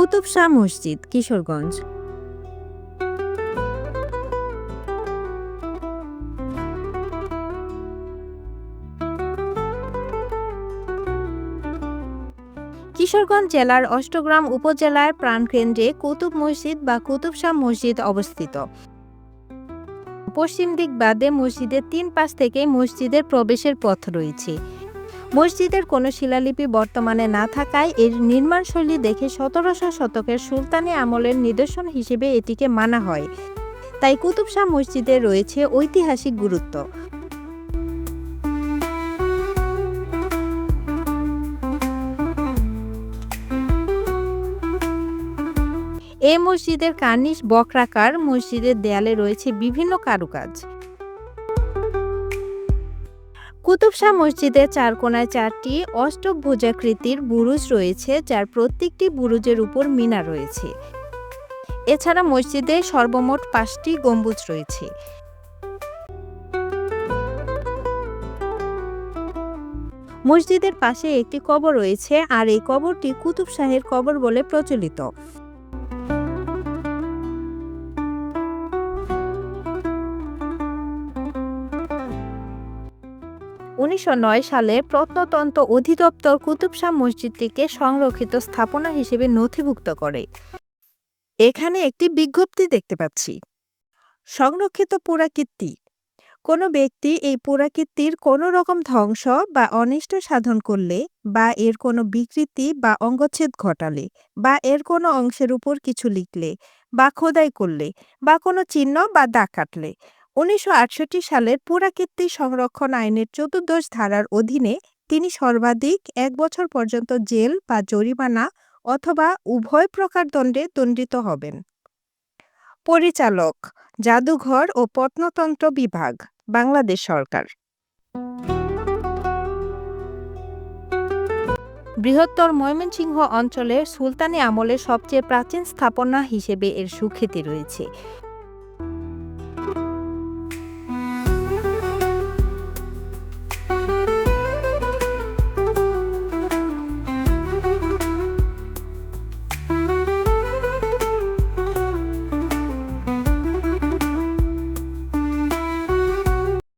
কুতুব শাহ মসজিদ, কিশোরগঞ্জ। কিশোরগঞ্জ জেলার অষ্টগ্রাম উপজেলার প্রাণকেন্দ্রে কুতুব মসজিদ বা কুতুব শাহ মসজিদ অবস্থিত। পশ্চিম দিক বাদে মসজিদের তিন পাশ থেকে মসজিদের প্রবেশের পথ রয়েছে। মসজিদের কোনো শিলালিপি বর্তমানে না থাকায় এর নির্মাণশৈলী দেখে সতেরোশো শতকের সুলতানি আমলের নিদর্শন হিসেবে এটিকে মানা হয়। তাই কুতুব শাহ মসজিদে রয়েছে ঐতিহাসিক গুরুত্ব। এ মসজিদের কার্নিশ বক্রাকার মসজিদের দেয়ালে রয়েছে বিভিন্ন কারুকাজ। কুতুব শাহ মসজিদের চার কোনায় চারটি অষ্টভুজাকৃতির বুরুজ রয়েছে, যার প্রত্যেকটি বুরুজের উপর মিনা রয়েছে। এছাড়া মসজিদে সর্বমোট পাঁচটি গম্বুজ রয়েছে। মসজিদের পাশে একটি কবর রয়েছে, আর এই কবরটি কুতুব শাহের কবর বলে প্রচলিত। উনিশশো নয় সালে প্রত্নতন্ত্র অধিদপ্তর কুতুব শাহ মসজিদটিকে সংরক্ষিত স্থাপনা হিসেবে নথিভুক্ত করে। এখানে একটি বিজ্ঞপ্তি দেখতে পাচ্ছি। সংরক্ষিত পুরাকীর্তি। কোনো ব্যক্তি এই পুরাকীর্তির কোনো রকম ধ্বংস বা অনিষ্ট সাধন করলে বা এর কোনো বিকৃতি বা অঙ্গচ্ছেদ ঘটালে বা এর কোনো অংশের উপর কিছু লিখলে বা খোদাই করলে বা কোনো চিহ্ন বা দাগ কাটলে উনিশশো আটষট্টি সালের পুরাকীর্তি সংরক্ষণ আইনের চতুর্দশ ধারার অধীনে তিনি সর্বাধিক এক বছর পর্যন্ত জেল বা জরিমানা অথবা উভয় প্রকার দণ্ডে দণ্ডিত হবেন। পরিচালক, জাদুঘর ও প্রত্নতন্ত্র বিভাগ, বাংলাদেশ সরকার। বৃহত্তর ময়মনসিংহ অঞ্চলের সুলতানি আমলের সবচেয়ে প্রাচীন স্থাপনা হিসেবে এর সুখ্যাতি রয়েছে।